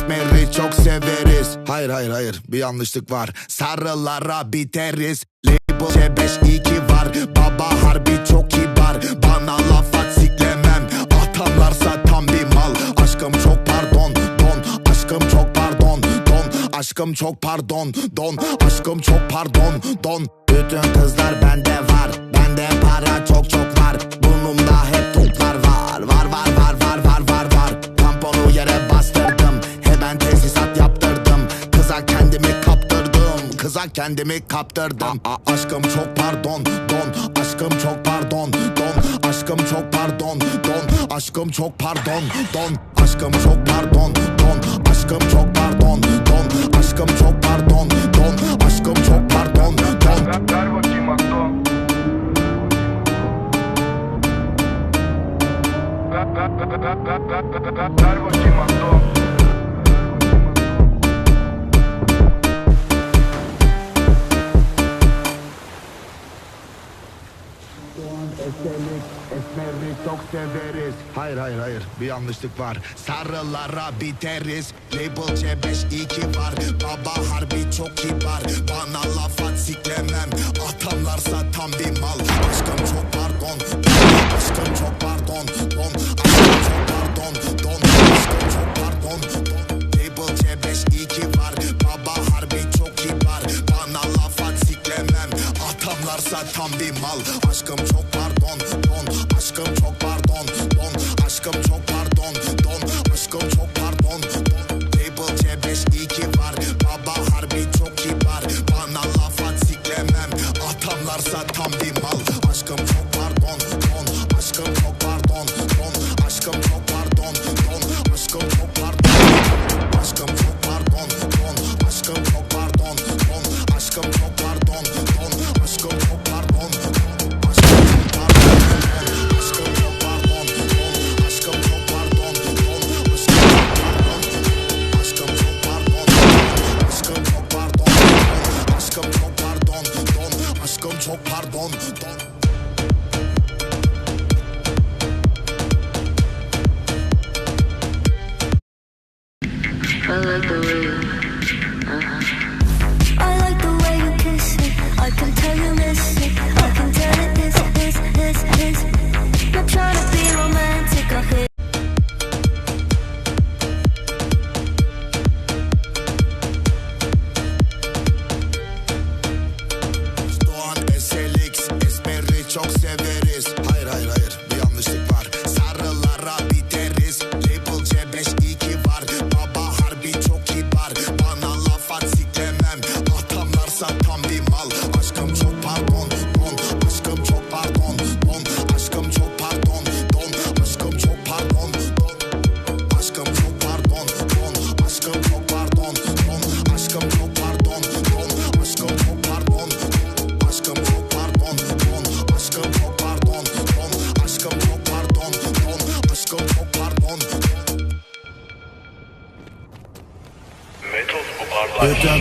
esmeri çok severiz. Hayır hayır hayır. Bir yanlışlık var. Sarılara biteriz. Label C5 var. Baba harbi çok kibar. Bana laf at siklemem. Atanlarsa tam bir mal. Aşkım çok pardon don. Aşkım çok pardon don. Aşkım çok pardon don. Aşkım çok pardon don. Bütün kızlar bende kendimi kaptırdım. A- Aşkım çok pardon don. Aşkım çok pardon don. Aşkım çok pardon don. Aşkım çok pardon don. Aşkım çok pardon don. Aşkım çok pardon don. Aşkım çok pardon don çok severiz. Hayır hayır hayır. Bir yanlışlık var. Sarılara biteriz. Label C5 var. Baba harbi çok kibar. Bana laf at siklemem. Atanlarsa tam bir mal. Aşkım çok pardon. Aşkım çok pardon. Don. Aşkım çok pardon. Don. Aşkım çok pardon. Don Label C5 var. Baba harbi çok kibar. Bana laf at siklemem. Atanlarsa tam bir mal. Aşkım çok pardon follow the way.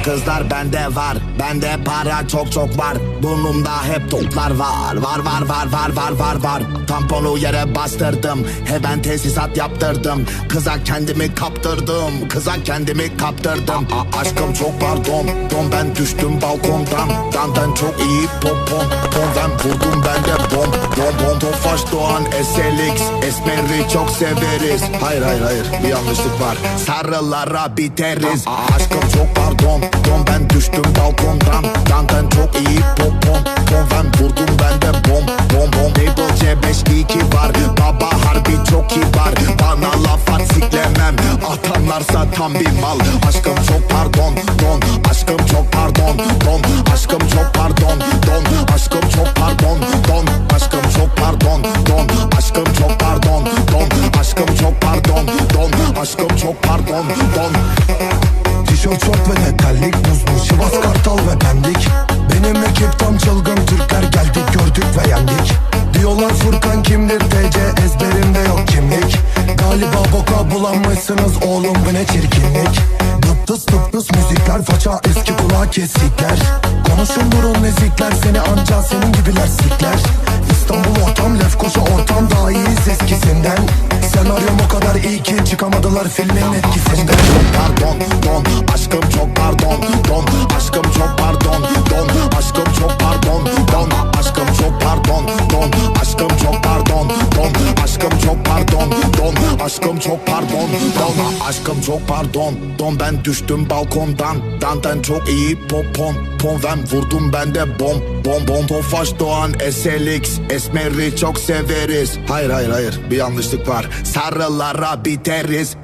Kızlar bende var. Bende para çok çok var. Burnumda hep toplar var. Var var var var var var var. Tamponu yere bastırdım. Hemen tesisat yaptırdım. Kıza kendimi kaptırdım. Kıza kendimi kaptırdım. A- Aşkım çok pardon. Don ben düştüm balkondan Dandan çok iyi popon Pon ben vurdum ben de bom Bom bom. Tofaş Doğan SLX Esmeri çok severiz. Hayır hayır hayır bir yanlışlık var. Sarılara biteriz. Aşkım çok pardon Don. Ben düştüm balkondan Tişört şort ve de terlik buzlu Sivas Kartal ve Pendik. Benim ekip tam çılgın Türkler geldik gördük ve yendik. Diyorlar Furkan kimdir TC ezberimde yok kimlik. Galiba boka bulanmışsınız oğlum bu ne çirkinlik? Dıptıs dıptıs müzikler faça eski kulağı kesikler Konuşun durun nezikler seni anca senin gibiler sikler İstanbul ortam Lefkoşa ortam daha iyiyiz eskisinden. Senaryom o kadar iyi ki çıkamadılar filmin etkisinden. Çok pardon don. Aşkım çok pardon don. Aşkım çok pardon don. Aşkım çok pardon don. Aşkım çok pardon don. Aşkım çok pardon don. Aşkım çok pardon don. Aşkım çok pardon don. Aşkım çok pardon don. Ben düştüm balkondan. Danten çok iyi popon Pon. Ben vurdum bende bom Bom bom. Tofaş Doğan SLX Esmeri çok severiz. Hayır hayır hayır. Bir yanlışlık var. Sarılara biteriz.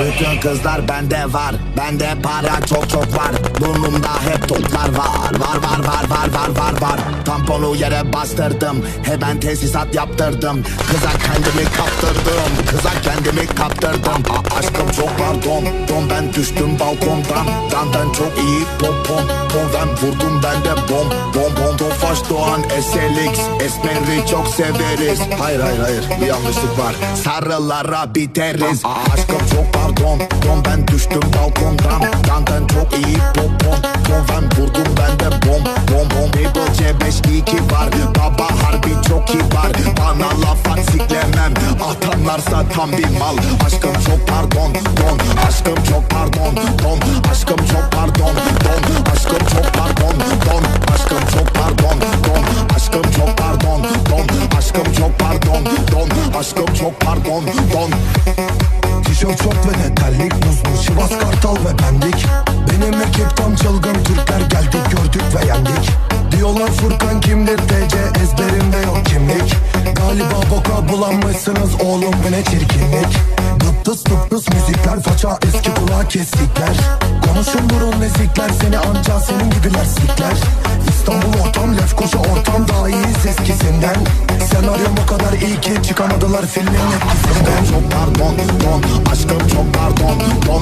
Bütün kızlar bende var Bende para çok çok var. Burnumda hep toplar var Var var var var var var var. Tamponu yere bastırdım Hemen tesisat yaptırdım. Kıza kendimi kaptırdım Kıza kendimi kaptırdım. A- Aşkım çok pardon Don ben düştüm balkondan. Dandan çok iyi popon Pon ben vurdum ben de bom Bom Doğan SLX Esmer'i çok severiz. Hayır hayır hayır bir yanlışlık var. Sarılara biteriz. A- Aşkım çok pardon Don ben düştüm balkondan. Dandan çok iyi popon Pon ben vurdum ben de bom Bom bom. Label C5 iyi ki var. Baba harbi çok kibar Bana laf at siklemem. Atanlarsa tam bir mal. Aşkım çok pardon Don Ekip tam çılgın Türkler geldik gördük ve yendik. Diyorlar Furkan kimdir TC ezberimde yok kimlik. Galiba boka bulanmışsınız oğlum bu ne çirkinlik? Dıptıs dıptıs müzikler faça eski kulağı kestikler. Konuşun durun nezikler seni anca senin gibiler sikler. İstanbul ortam Lefkoşa ortam daha iyi eskisinden. Senaryom o kadar iyi ki çıkamadılar filmin etkisinden. Çok pardon Don Aşkım çok pardon Don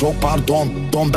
çok pardon Don